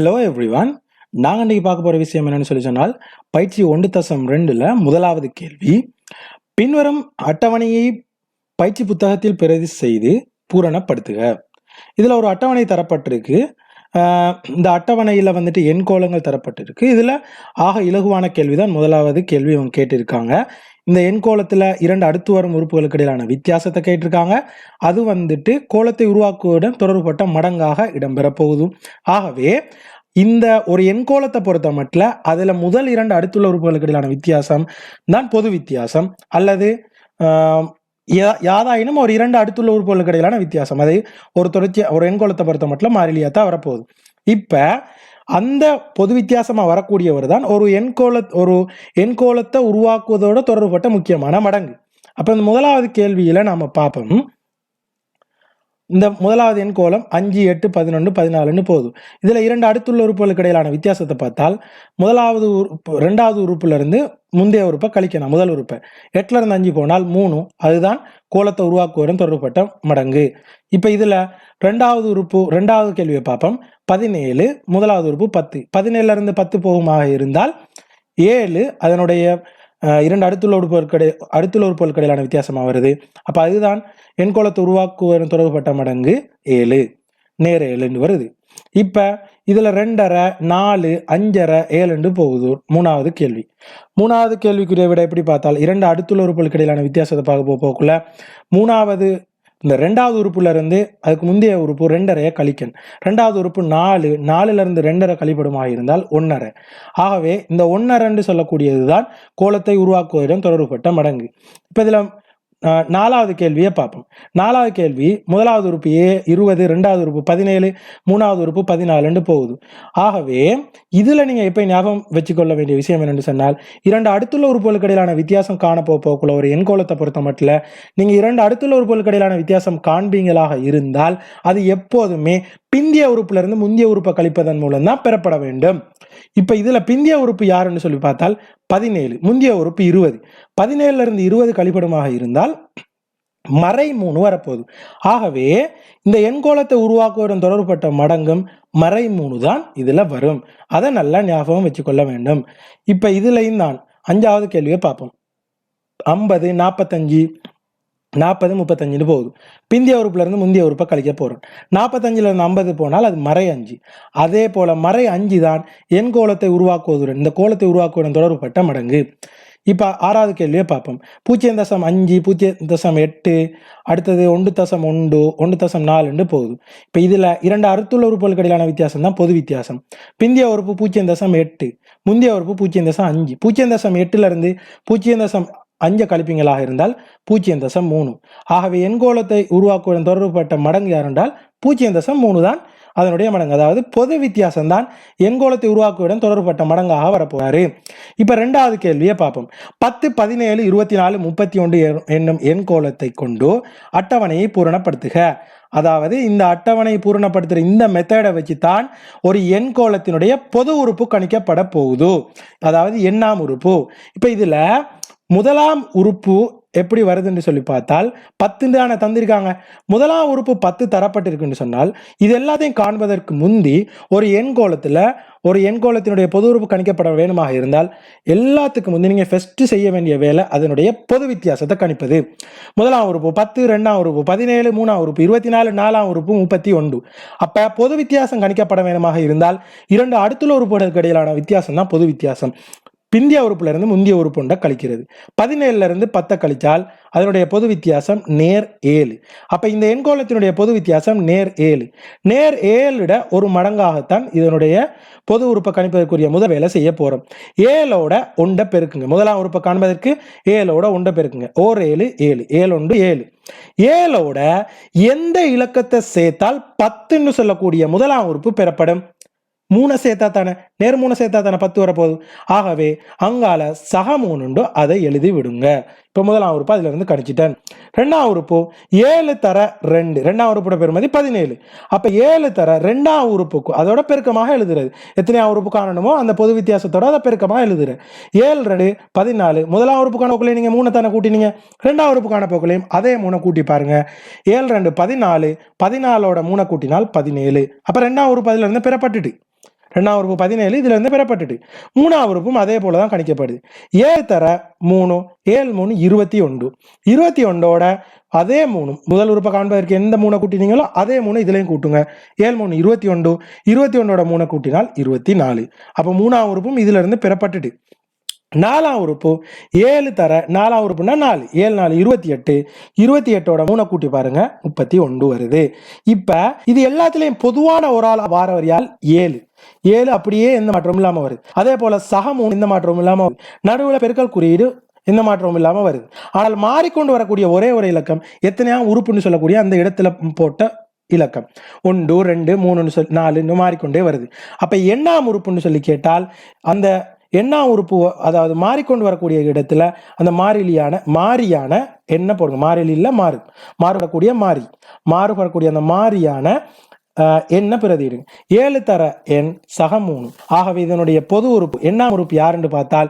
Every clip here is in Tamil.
ஹலோ எவ்ரிவான் நாங்கள் இன்னைக்கு பார்க்க போகிற விஷயம் என்னன்னு சொல்லி சொன்னால் பயிற்சி ஒன்று தசம் ரெண்டில் முதலாவது கேள்வி. பின்வரும் அட்டவணையை பயிற்சி புத்தகத்தில் பிரதி செய்து பூரணப்படுத்துக. இதில் ஒரு அட்டவணை தரப்பட்டிருக்கு. ஆஹ் இந்த அட்டவணையில் வந்துட்டு எண்கோளங்கள் தரப்பட்டிருக்கு. இதில் ஆக இலகுவான கேள்வி தான் முதலாவது கேள்வி அவங்க கேட்டிருக்காங்க. இந்த எண்கோளத்தில் இரண்டு அடுத்து வரும் உறுப்புகளுக்கு இடையிலான வித்தியாசத்தை கேட்டிருக்காங்க. அது வந்துட்டு கோலத்தை உருவாக்குவதுடன் தொடர்புபட்ட மடங்காக இடம்பெற போகுது. ஆகவே இந்த ஒரு எண்கோளத்தை பொறுத்த மட்டும் அதில் முதல் இரண்டு அடுத்துள்ள உறுப்புகளுக்கு இடையிலான வித்தியாசம் தான் பொது வித்தியாசம். அல்லது யா- யாதாயினும் ஒரு இரண்டு அடுத்துள்ள உறுப்புகளுக்கு இடையிலான வித்தியாசம். அது ஒரு தொடர்ச்சி ஒரு எண்கோளத்தை பொறுத்த மட்டும் மாறிலியாக தான் வரப்போகுது. இப்போ அந்த பொது வித்தியாசமாக வரக்கூடியவர் தான் ஒரு எண்கோள ஒரு எண்கோளத்தை உருவாக்குவதோட தொடர்புபட்ட முக்கியமான மடங்கு. அப்போ இந்த முதலாவது கேள்வியில் நாம் பார்ப்போம். இந்த முதலாவது எண் கோலம் அஞ்சு எட்டு பதினொன்று பதினாலுன்னு போகுது இதில் இரண்டு அடுத்துள்ள உறுப்புகளுக்கு இடையிலான வித்தியாசத்தை பார்த்தால் முதலாவது உறுப்பு ரெண்டாவது உறுப்புலேருந்து முந்தைய உறுப்பை கழிக்கணும் முதல் உறுப்பை. எட்டுல இருந்து அஞ்சு போனால் மூணு. அதுதான் கோலத்தை உருவாக்குவரும் தொடர்புபட்ட மடங்கு. இப்போ இதில் ரெண்டாவது உறுப்பு ரெண்டாவது கேள்வியை பார்ப்போம். பதினேழு முதலாவது உறுப்பு பத்து. பதினேழுல இருந்து பத்து போகுமாக இருந்தால் ஏழு அதனுடைய இரண்டு அடுத்துள்ள உறுப்புகளுக்கு அடுத்துள்ள உறுப்புகளுக்கு இடையிலான வித்தியாசமாக வருது அப்போ அதுதான் எண்கோளத்தை உருவாக்குவதன் தொடர்புபட்ட மடங்கு ஏழு. நேர ஏழுன்னு வருது. இப்போ இதில் ரெண்டரை நாலு அஞ்சரை ஏழுன்னு போகுது. மூணாவது கேள்வி. மூணாவது கேள்விக்குரிய விட எப்படி பார்த்தால் இரண்டு அடுத்துள்ள உறுப்புகளுக்கு இடையிலான வித்தியாசத்தை பார்க்க போ- போக்குள்ள. மூணாவது இந்த ரெண்டாவது உறுப்புல இருந்து அதுக்கு முந்தைய உறுப்பு ரெண்டரையை கழிக்கணும். ரெண்டாவது உறுப்பு நாலு நாலுலேருந்து ரெண்டரை கழிப்படுமாக இருந்தால் ஒன்னரை ஆகவே இந்த ஒன்றரைன்னு சொல்லக்கூடியது தான் கோலத்தை உருவாக்குவதுடன் தொடர்புபட்ட மடங்கு. இப்போ இதில் நாலாவது கேள்வியை பார்ப்போம். நாலாவது கேள்வி முதலாவது உறுப்பு ஏ இருபது ரெண்டாவது உறுப்பு பதினேழு மூணாவது உறுப்பு பதினாலுன்னு போகுது. ஆகவே இதில் நீங்கள் எப்போ ஞாபகம் வச்சுக்கொள்ள வேண்டிய விஷயம் என்னென்னு சொன்னால் இரண்டு அடுத்துள்ள உறுப்புகளுக்கு இடையிலான வித்தியாசம் காண போக்குள்ள ஒரு எண்கோலத்தை பொறுத்த மட்டும் நீங்கள் இரண்டு அடுத்துள்ள உறுப்புகளுக்கு இடையிலான வித்தியாசம் காண்பீங்களாக இருந்தால் அது எப்போதுமே பிந்திய உறுப்புலேருந்து முந்திய உறுப்பை கழிப்பதன் மூலம் தான் பெறப்பட வேண்டும். இப்ப இதுல பிந்திய உறுப்பு யாருன்னு சொல்லி பார்த்தால் பதினேழு முந்திய உறுப்பு இருபது. பதினேழுல இருந்து இருபது கழிப்படமாக இருந்தால் மறை மூணு வரப்போகுது. ஆகவே இந்த எண்கோளத்தை உருவாக்குவதுடன் தொடர்புபட்ட மடங்கும் மறை மூணு தான் இதுல வரும். அதை நல்லா ஞாபகம் வச்சுக்கொள்ள வேண்டும். இப்ப இதுலையும் தான் அஞ்சாவது கேள்வியை பார்ப்போம். ஐம்பது நாற்பத்தஞ்சு நாற்பது முப்பத்தஞ்சுன்னு போகுது. பிந்திய உறுப்புலேருந்து முந்தைய உறுப்பை கழிக்க போகிறோம் நாற்பத்தஞ்சுல இருந்து ஐம்பது போனால் அது மறை அஞ்சு. அதே போல் மறை அஞ்சு தான் என் கோலத்தை உருவாக்குவதுடன் இந்த கோலத்தை உருவாக்குவதுடன் தொடர்புபட்ட மடங்கு. இப்போ ஆறாவது கேள்வியை பார்ப்போம். பூஜ்ஜியம் தசம் அஞ்சு பூஜ்ஜியம் தசம் எட்டு அடுத்தது ஒன்று தசம் ஒன்று ஒன்று தசம் நாலுன்னு போகுது. இப்போ இதில் இரண்டு அறுத்துள்ள உறுப்புகளுக்கு இடையிலான வித்தியாசம் தான் பொது வித்தியாசம். பிந்திய உறுப்பு பூஜ்ஜியம் தசம் எட்டு முந்தைய உறுப்பு பூஜ்ஜியம் தசம் அஞ்சு. பூஜ்ஜியம் தசம் எட்டுலேருந்து பூஜ்ஜியம் தசம் அஞ்ச கழிப்பிங்களாக இருந்தால் பூஜ்ஜியம் தசம் மூணு. ஆகவே எண்கோளத்தை உருவாக்குவதன் தொடர்புபட்ட மடங்கு யார் என்றால் பூஜ்ஜியம் தசம் மூணு தான். அதனுடைய மடங்கு அதாவது பொது வித்தியாசம் தான் எண்கோளத்தை உருவாக்குவதுடன் தொடர்புபட்ட மடங்காக வரப்போறாரு. இப்ப ரெண்டாவது கேள்வியை பார்ப்போம். பத்து பதினேழு இருபத்தி நாலு முப்பத்தி ஒன்று என்னும் எண்கோளத்தை கொண்டு அட்டவணையை பூரணப்படுத்துக. அதாவது இந்த அட்டவணை பூரணப்படுத்துகிற இந்த மெத்தடை வச்சு தான் ஒரு எண்கோளத்தினுடைய பொது உறுப்பு கணிக்கப்பட போகுது. அதாவது எண்ணாம் உறுப்பு. இப்போ இதில் முதலாம் உறுப்பு எப்படி வருதுன்னு சொல்லி பார்த்தால் பத்து தானே தந்திருக்காங்க. முதலாம் உறுப்பு பத்து தரப்பட்டிருக்குன்னு சொன்னால் இது எல்லாத்தையும் காண்பதற்கு முந்தி ஒரு எண்கோளத்துல ஒரு எண்கோளத்தினுடைய பொது உறுப்பு கணிக்கப்பட வேணுமாக இருந்தால் எல்லாத்துக்கும் முந்தி நீங்கள் ஃபஸ்ட்டு செய்ய வேண்டிய வேலை அதனுடைய பொது வித்தியாசத்தை கணிப்பது. முதலாம் உறுப்பு பத்து ரெண்டாம் உறுப்பு பதினேழு மூணாம் உறுப்பு இருபத்தி நாலு நாலாம் உறுப்பு முப்பத்தி ஒன்று. அப்போ பொது வித்தியாசம் கணிக்கப்பட வேணுமாக இருந்தால் இரண்டு அடுத்துள்ள உறுப்புகளுக்கு இடையிலான வித்தியாசம் தான் பொது வித்தியாசம். பிந்திய உறுப்புல இருந்து முந்திய உறுப்பு கழிக்கிறது. பதினேழுல இருந்து பத்தை கழிச்சால் அதனுடைய பொது வித்தியாசம் நேர் ஏழு. அப்ப இந்த எண்கோலத்தினுடைய பொது வித்தியாசம் நேர் ஏழு. நேர் ஏழுட ஒரு மடங்காகத்தான் இதனுடைய பொது உறுப்பை கணிப்பதற்குரிய முதல் வேலை செய்ய போறோம். ஏழோட ஒன்றை பெருக்குங்க. முதலாம் உறுப்பை காண்பதற்கு ஏழோட ஒன்றை பெருக்குங்க. ஓர் ஏழு ஏழு. ஏழு ஒன்று ஏழு. ஏழோட எந்த இலக்கத்தை சேர்த்தால் பத்துன்னு சொல்லக்கூடிய முதலாம் உறுப்பு பெறப்படும்? மூணை சேர்த்தா தானே? நேர் மூணை சேர்த்தா தானே பத்து வரப்போகுது? ஆகவே அங்கால சக மூணுண்டோ அதை எழுதி விடுங்க. இப்போ முதலாம் உறுப்பு அதுல இருந்து கணிச்சிட்டேன். ரெண்டாம் உறுப்பு ஏழு தர ரெண்டு. ரெண்டாம் உறுப்போட பெருமதி பதினேழு. அப்போ ஏழு தர ரெண்டாம் உறுப்புக்கு அதோட பெருக்கமாக எழுதுறது. எத்தனையாம் உறுப்பு காணணுமோ அந்த பொது வித்தியாசத்தோட அதை பெருக்கமாக எழுதுறேன். ஏழு ரெண்டு பதினாலு. முதலாம் உறுப்புக்கான போக்குலையும் நீங்கள் மூணு தானே கூட்டினீங்க. ரெண்டாம் உறுப்புக்கான போக்குலையும் அதே மூணை கூட்டி பாருங்க. ஏழு ரெண்டு பதினாலு. பதினாலோட மூணை கூட்டினால் பதினேழு. அப்போ ரெண்டாம் உறுப்பு அதில் இருந்து பெறப்பட்டுட்டு. ரெண்டாம் உறுப்பு பதினேழு இதுல இருந்து பெறப்பட்டுட்டு. மூணாம் உறுப்பும் அதே போல தான் கணிக்கப்படுது. ஏழு தர மூணு ஏழு மூணு இருபத்தி ஒன்று. இருபத்தி ஒன்றோட அதே மூணு முதல் உறுப்பை காண்பதற்கு எந்த மூணை கூட்டினீங்களோ அதே மூணு இதுலையும் கூட்டுங்க. ஏழு மூணு இருபத்தி ஒன்று. இருபத்தி ஒன்றோட மூணை கூட்டினால் இருபத்தி நாலு. அப்போ மூணாம் உறுப்பும் இதுல இருந்து பெறப்பட்டுட்டு. நாலாம் உறுப்பு ஏழு தர நாலாம் உறுப்புனா நாலு. ஏழு நாலு இருபத்தி எட்டு. இருபத்தி எட்டோட மூணை கூட்டி பாருங்க முப்பத்தி ஒன்று வருது. இப்ப இது எல்லாத்துலேயும் பொதுவான ஒரு ஆள் வார வரியால் ஏழு. ஏழு அப்படியே எந்த மாற்றமும் இல்லாமல் வருது. அதே போல சகமும் மூணு எந்த மாற்றமும் இல்லாமல் வருது. நடுவில் பெருக்கல் குறியீடு எந்த மாற்றமும் இல்லாமல் வருது. ஆனால் மாறிக்கொண்டு வரக்கூடிய ஒரே ஒரு இலக்கம் எத்தனையா உறுப்புன்னு சொல்லக்கூடிய அந்த இடத்துல போட்ட இலக்கம். ஒன்று ரெண்டு மூணுன்னு சொல்லி நாலுன்னு மாறிக்கொண்டே வருது. அப்போ எண்ணாம் உறுப்புன்னு சொல்லி கேட்டால் அந்த எண்ணாம் உறுப்பு அதாவது மாறிக்கொண்டு வரக்கூடிய இடத்துல அந்த மாறிலியான மாறியான என்ன போடுங்க? மாறிலியில் மாறு. மாறுபடக்கூடிய மாறி. மாறுபடக்கூடிய அந்த மாறியான என்ன எண்ண பிரதியிடுங்க ஏழு தர எண் சக மூணு. ஆகவே இதனுடைய பொது உறுப்பு எண்ணாம் உறுப்பு யாருன்னு பார்த்தால்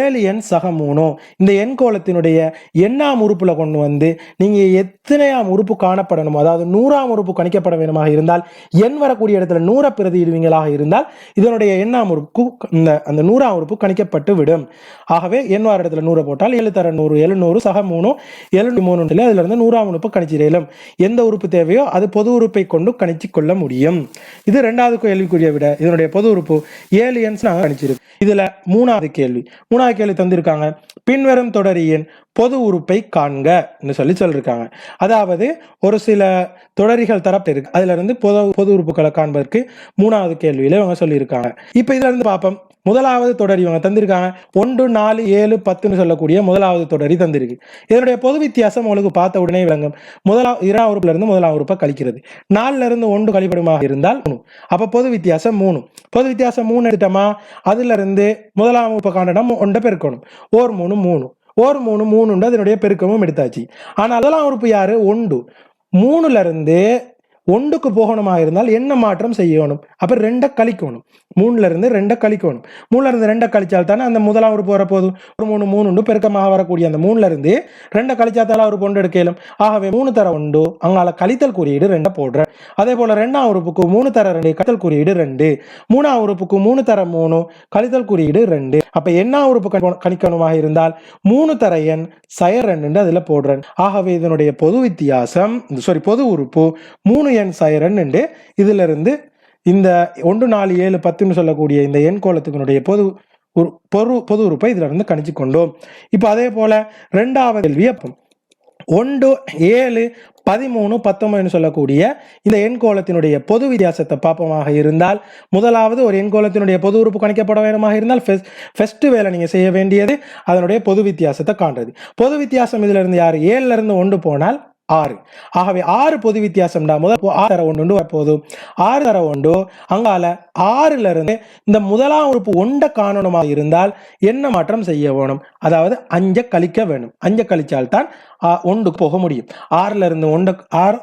ஏழு எண் சக மூணு. இந்த எண் கோலத்தினுடைய எண்ணாம் உறுப்பில் கொண்டு வந்து நீங்கள் எத்தனையாம் உறுப்பு காணப்படணுமோ அதாவது நூறாம் உறுப்பு கணிக்கப்பட வேணுமாக இருந்தால் எண் வரக்கூடிய இடத்துல நூற பிரதியிடுவீங்களாக இருந்தால் இதனுடைய எண்ணாம் உறுப்பு இந்த அந்த நூறாம் உறுப்பு கணிக்கப்பட்டு விடும். ஆகவே எண் வார இடத்துல நூறை போட்டால் ஏழு தர நூறு எழுநூறு சக மூணு எழுநூறு மூணு அதுல இருந்து நூறாம் உறுப்பு கணிச்சிடலும். எந்த உறுப்பு தேவையோ அது பொது உறுப்பை கொண்டு கணிச்சு கொள்ள முடியும். இது ரெண்டாவது கேள்விக்குரிய விட. இதனுடைய பொது உறுப்பு ஏலியன்ஸ் அனுப்பிச்சிருக்கு இதுல மூணாவது கேள்வி. மூணாவது கேள்வி தந்திருக்காங்க. பின்வரும் தொடரியன் பொது உறுப்பை காண்கன்னு சொல்லி சொல்லியிருக்காங்க அதாவது ஒரு சில தொடரிகள் தரப்பு இருக்கு. அதுல இருந்து பொது பொது உறுப்புகளை காண்பதற்கு மூணாவது கேள்வியில இவங்க சொல்லியிருக்காங்க. இப்ப இதுல இருந்து பார்ப்போம். முதலாவது தொடர் இவங்க தந்திருக்காங்க. ஒன்று நாலு ஏழு பத்துன்னு சொல்லக்கூடிய முதலாவது தொடரி தந்திருக்கு. இதனுடைய பொது வித்தியாசம் உங்களுக்கு பார்த்த உடனே விளங்கும். முதலா இரண்டாம் உறுப்புல இருந்து முதலாம் உறுப்பை கழிக்கிறது. நாலுல இருந்து ஒன்று கழிப்படுமாக இருந்தால் மூணு. அப்ப பொது வித்தியாசம் மூணு. பொது வித்தியாசம் மூணு எடுத்தோமா அதுல இருந்து முதலாம் உறுப்பை காண்டனம் ஒன்றை பெருக்கணும். ஓர் மூணு மூணு. ஒரு மூணு மூணு உண்டு அதனுடைய பெருக்கமும் எடுத்தாச்சு. ஆனால் அதெல்லாம் உறுப்பு யாரு? ஒன்று மூணுல இருந்து ஒன்றுக்கு போகணுமா இருந்தால் என்ன மாற்றம் செய்யணும்? அப்போ ரெண்டை கழிக்கணும். மூணுல இருந்து ரெண்டை கழிக்கணும். மூணுல இருந்து ரெண்டை கழிச்சால் தானே அந்த முதலாம் உறுப்பு போதும் ஒரு மூணு மூணு உண்டு பெருக்கமாக வரக்கூடிய அந்த மூணுல இருந்து ரெண்டை கழிச்சா தானே ஒரு பொண்டு எடுக்கலும். ஆகவே மூணு தர உண்டு அங்கால கழித்தல் குறியீடு ரெண்டை போடுறேன் அதே போல ரெண்டாம் உறுப்புக்கு மூணு தர ரெண்டு கழித்தல் குறியீடு ரெண்டு. மூணாம் உறுப்புக்கு மூணு தர மூணு கழித்தல் குறியீடு ரெண்டு. அப்ப என்ன உறுப்பு கணிக்கணுமாக இருந்தால் மூணு தர எண் சயர் ரெண்டு அதுல போடுறேன். ஆகவே இதனுடைய பொது வித்தியாசம் சாரி பொது உறுப்பு மூணு எண் சைரன் இதுல இருந்து இந்த ஒன்று நாலு ஏழு பத்துன்னு சொல்லக்கூடிய இந்த எண் கோலத்துக்குனுடைய பொது ஒரு பொரு பொது உறுப்பை இதுல இருந்து கணிச்சு கொண்டோம் இப்போ அதே போல ரெண்டாவது கேள்வி அப்போ ஒன்று ஏழு பதிமூணு பத்தொன்பதுன்னு சொல்லக்கூடிய இந்த எண்கோலத்தினுடைய பொது வித்தியாசத்தை பார்ப்போமாக இருந்தால் முதலாவது ஒரு எண்கோலத்தினுடைய பொது உறுப்பு கணிக்கப்பட வேண்டுமாக இருந்தால் ஃபர்ஸ்ட் வேலை நீங்க செய்ய வேண்டியது அதனுடைய பொது வித்தியாசத்தை காண்றது. பொது வித்தியாசம் இதுல இருந்து ஏழுலேருந்து ஏழுல இருந்து ஒன்று போனால் ஆறு. ஆகவே ஆறு பொது வித்தியாசம்டா முதல் ஆறு தர ஒன்று வரப்போகுது. ஆறு தர ஒன்று அங்கால ஆறுல இருந்து இந்த முதலாம் உறுப்பு ஒண்ட காணணுமாக இருந்தால் என்ன மாற்றம் செய்ய வேணும்? அதாவது அஞ்ச கழிக்க வேணும். அஞ்ச கழிச்சால்தான் ஒன்று ஆ, போக முடியும். ஆறுல இருந்து ஒன்று ஆறு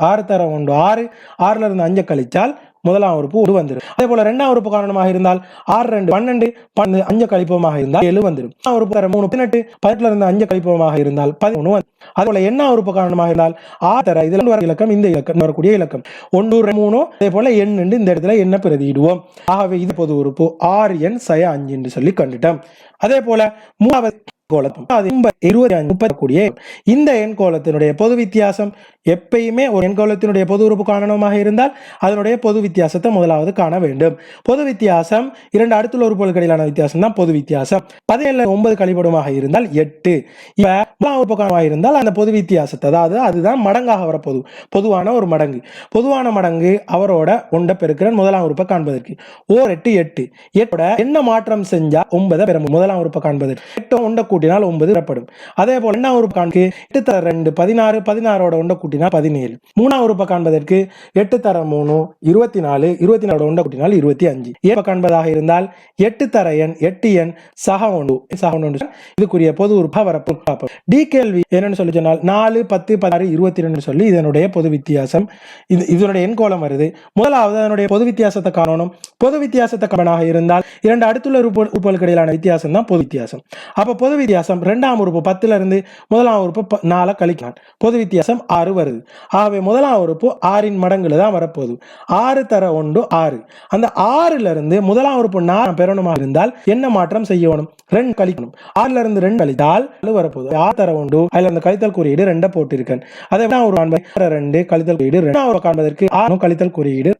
ஆறு தர ஒன்று ஆறு ஆறுல இருந்து அஞ்ச கழிச்சால் முதலாம் உறுப்பு ஒரு வந்துடும் அதே போல ரெண்டாம் உறுப்பு காரணமாக இருந்தால் ஆறு ரெண்டு பன்னெண்டு பன்னெண்டு அஞ்சு கழிப்பமாக இருந்தால் ஏழு வந்துடும் உறுப்பு மூணு பதினெட்டு பதினெட்டுல இருந்து அஞ்சு கழிப்பமாக இருந்தால் பதினொன்று வந்து அதே போல என்ன உறுப்பு காரணமாக இருந்தால் ஆறு தர இதுல வர இலக்கம் இந்த இலக்கம் வரக்கூடிய இலக்கம். ஒன்று மூணு அதே போல எண்ணு இந்த இடத்துல என்ன பிரதியிடுவோம். ஆகவே இது பொது உறுப்பு. ஆறு எண் சய அஞ்சு என்று சொல்லி கண்டுட்டோம். அதே போல மூணாவது அது இருபத்தி அஞ்சு முப்பத்தி கூடிய இந்த எண் கோலத்தினுடைய பொது வித்தியாசம் எப்பயுமே ஒரு எண் கோலத்தினுடைய பொது உறுப்பு காரணமாக இருந்தால் அதனுடைய பொது வித்தியாசத்தை முதலாவது காண வேண்டும். பொது வித்தியாசம் இரண்டு அடுத்துள்ள உறுப்புகளுக்கு இடையிலான வித்தியாசம் தான் பொது வித்தியாசம். பதினேழு ஒன்பது கழிபடமாக இருந்தால் எட்டு. இப்ப முதலாம் உறுப்பு இருந்தால் அந்த பொது வித்தியாசத்தை அதாவது அதுதான் மடங்காக வர பொது பொதுவான ஒரு மடங்கு. பொதுவான மடங்கு அவரோட ஒன்றை பெருக்கிறன் முதலாம் உறுப்பை காண்பதற்கு. ஓர் எட்டு எட்டு. எட்டோட என்ன மாற்றம் செஞ்சா ஒன்பதை பெற முதலாம் உறுப்பை காண்பதற்கு. எட்டு ஒன்றை கூட்டினால் ஒன்பது பெறப்படும். அதே போல் ரெண்டாம் உறுப்பு காண்பதற்கு எட்டு தர ரெண்டு பதினாறு பதினாறோட ஒன்றை கூட்டினால் பதினேழு. மூணாம் உறுப்பை காண்பதற்கு எட்டு தர மூணு இருபத்தி நாலு இருபத்தி நாலோட ஒன்றை கூட்டினால் இருபத்தி அஞ்சு ஏப்ப காண்பதாக இருந்தால் எட்டு தர எண் எட்டு எண் சக ஒன்று சக ஒன்று இதுக்குரிய பொது உறுப்பா வரப்பு பார்ப்போம். டி கேள்வி என்னன்னு சொல்லி சொன்னால் நாலு பத்து பதினாறு இருபத்தி ரெண்டு சொல்லி இதனுடைய பொது வித்தியாசம். இது இதனுடைய எண் கோலம் வருது. முதலாவது அதனுடைய பொது வித்தியாசத்தை காணணும். பொது வித்தியாசத்தை காரணமாக இருந்தால் இரண்டு அடுத்துள்ள உறுப்புகளுக்கு இடையிலான வித்தியாசம் தான் பொது வித்தியாசம். அப்போ பொது வித்தியாசம் ரெண்டாம் உறுப்பு பத்துல இருந்து முதலாம் உறுப்பு நாள கழிக்கலாம் பொது வித்தியாசம் ஆறு வருது. ஆகவே முதலாம் உறுப்பு ஆறின் மடங்குல தான் வரப்போகுது. ஆறு தர ஒன்று ஆறு. அந்த ஆறுல இருந்து முதலாம் உறுப்பு நாலு பெறணுமா இருந்தால் என்ன மாற்றம் செய்யணும் ரெண்டு கழிக்கணும். ஆறுல இருந்து ரெண்டு கழித்தால் வரப்போகுது. ஆறு தர ஒன்று அதுல அந்த கழித்தல் குறியீடு ரெண்டை போட்டிருக்கேன். அதே முதலாம் ரெண்டு கழித்தல் குறியீடு ரெண்டாம் உறுப்பு காண்பதற்கு ஆறு கழித்தல் குறியீடு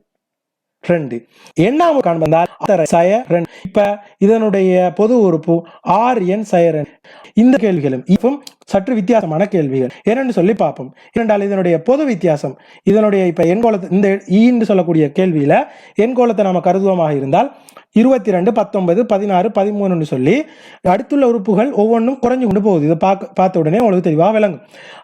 ரெண்டு. எண்ணாம் காண்பதால் அத்தரை சய ரெண்டு. இப்ப இதனுடைய பொது உறுப்பு ஆர் என் சயரன் இந்த கேள்விகளும் இப்பவும் சற்று வித்தியாசமான கேள்விகள். என்னன்னு சொல்லி பார்ப்போம். இரண்டால் இதனுடைய பொது வித்தியாசம் இதனுடைய இப்ப எண்கோலத்தை இந்த ஈன்னு சொல்லக்கூடிய கேள்வியில எண்கோலத்தை நாம கருதுவமாக இருந்தால் இருபத்தி ரெண்டு பத்தொன்பது பதினாறு பதிமூணுன்னு சொல்லி அடுத்துள்ள உறுப்புகள் ஒவ்வொன்றும் குறைஞ்சு கொண்டு போகுது. இதை பார்க்க பார்த்த உடனே உங்களுக்கு தெளிவாக விளங்கும்.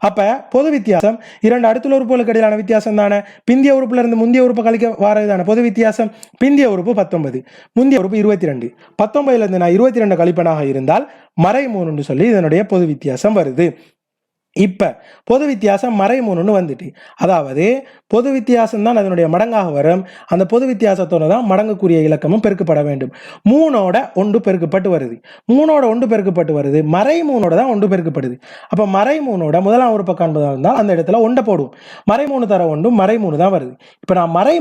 அப்போ பொது வித்தியாசம் இரண்டு அடுத்துள்ள உறுப்புகளுக்கு இடையிலான வித்தியாசம் தானே? பிந்திய உறுப்புல இருந்து முந்தைய உறுப்பு கழிக்க வரதான பொது வித்தியாசம் பிந்திய உறுப்பு பத்தொன்பது முந்தைய உறுப்பு இருபத்தி ரெண்டு பத்தொன்பதுல இருந்து நான் இருபத்தி ரெண்டு கழிப்பனாக இருந்தால் மறை மூணுன்னு சொல்லி இதனுடைய பொது வித்தியாசம் வருது. இப்போ பொது வித்தியாசம் மறைமூணுன்னு வந்துட்டு. அதாவது பொது வித்தியாசம் தான் அதனுடைய மடங்காக வரும். அந்த பொது வித்தியாசத்தோட தான் மடங்குக்குரிய இலக்கமும் பெருக்கப்பட வேண்டும். மூணோட ஒன்று பெருக்கப்பட்டு வருது. மூணோட ஒன்று பெருக்கப்பட்டு வருது. மறைமூனோட தான் ஒன்று பெருக்கப்படுது. அப்போ மறைமூனோட முதலாம் உறுப்பை காண்பதாக இருந்தால் அந்த இடத்துல ஒன்றை போடுவோம். மறைமூணு தர ஒன்று மறைமூணு தான் வருது. இப்போ நான் மறை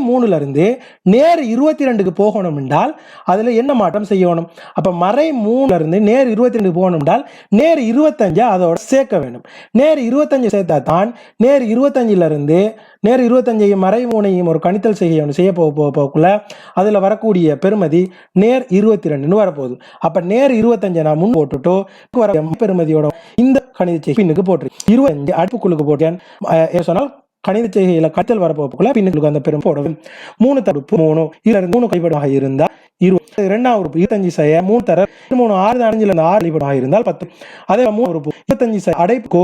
நேர் இருபத்தி ரெண்டுக்கு போகணும் என்றால் அதில் என்ன மாற்றம் செய்யணும்? அப்போ மறை நேர் இருபத்தி ரெண்டுக்கு போகணும் என்றால் நேர் இருபத்தஞ்சை அதோட சேர்க்க வேண்டும். நேர் இருபத்தஞ்சு சேர்த்தா தான் நேர் இருபத்தஞ்சிலிருந்து நேர் இருபத்தஞ்சையும் மறைமூனையும் ஒரு கணித்தல் செய்ய செய்ய போக போக போகக்குள்ள அதுல வரக்கூடிய பெருமதி நேர் இருபத்தி ரெண்டுன்னு வரப்போகுது. அப்ப நேர் இருபத்தஞ்சை நான் முன் போட்டுட்டோ வர பெருமதியோட இந்த கணித செய்கை பின்னுக்கு போட்டு இருபத்தஞ்சு அடுப்புக்குள்ளுக்கு போட்டேன். அஹ் சொன்னால் கணித செய்கையில கட்டல் வரப்போக்குள்ள பின்னுக்கு அந்த பெரும் போடும். மூணு தடுப்பு மூணு இதுல இருந்து மூணு கைப்படமாக இருந்தா இருபது ரெண்டாம் உறுப்பு இருபத்தஞ்சு செய்ய மூணு தர மூணு ஆறு அஞ்சுல இருந்து ஆறு கைப்படமாக இருந்தால் பத்து. அதே மூணு உறுப்பு இருபத்தஞ்சு அடைப்புக்கோ